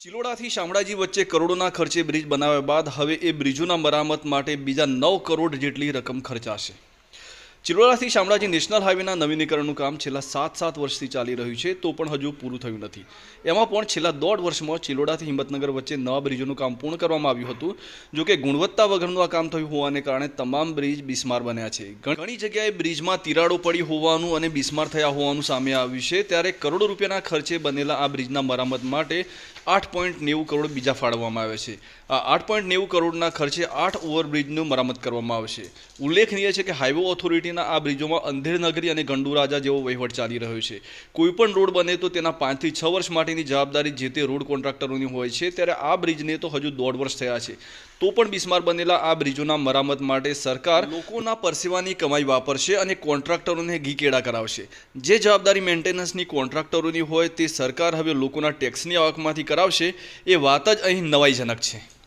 ચિલોડાથી શામળાજી વચ્ચે કરોડોના ખર્ચે બ્રિજ બનાવ્યા બાદ હવે એ બ્રિજોના મરામત માટે બીજા નવ કરોડ જેટલી રકમ ખર્ચાશે. ચિલોડાથી શામળાજી નેશનલ હાઈવેના નવીનીકરણનું કામ છેલ્લા સાત સાત વર્ષથી ચાલી રહ્યું છે, તો પણ હજુ પૂરું થયું નથી. એમાં પણ છેલ્લા દોઢ વર્ષમાં ચિલોડાથી હિંમતનગર વચ્ચે નવા બ્રિજોનું કામ પૂર્ણ કરવામાં આવ્યું હતું, જો કે ગુણવત્તા વગરનું આ કામ થયું હોવાને કારણે તમામ બ્રિજ બિસ્માર બન્યા છે. ઘણી જગ્યાએ બ્રિજમાં તિરાડો પડી હોવાનું અને બિસ્માર થયા હોવાનું સામે આવ્યું છે, ત્યારે કરોડો રૂપિયાના ખર્ચે બનેલા આ બ્રિજના મરામત માટે આઠ પોઈન્ટ નેવું કરોડ બીજા ફાળવવામાં આવે છે. આ આઠ પોઈન્ટ નેવું કરોડના ખર્ચે આઠ ઓવરબ્રિજનું મરામત કરવામાં આવશે. ઉલ્લેખનીય છે કે હાઈવે ઓથોરિટીના આ બ્રિજોમાં અંધેરનગરી અને ગંડુરાજા જેવો વહીવટ ચાલી રહ્યો છે. કોઈપણ રોડ બને તો તેના પાંચથી છ વર્ષ માટેની જવાબદારી જે તે રોડ કોન્ટ્રાક્ટરોની હોય છે, ત્યારે આ બ્રિજને તો હજુ દોઢ વર્ષ થયા છે. તો પણ બિસ્માર બનેલા આ બ્રિજોના મરામત માટે સરકાર લોકોના પરસેવાની કમાઈ વાપરશે અને કોન્ટ્રાક્ટરોને ઘીકેડા કરાવશે. જે જવાબદારી મેન્ટેનન્સની કોન્ટ્રાક્ટરોની હોય તે સરકાર હવે લોકોના ટેક્સની આવકમાંથી કરાવશે, એ વાત જ અહીં નવાઈજનક છે.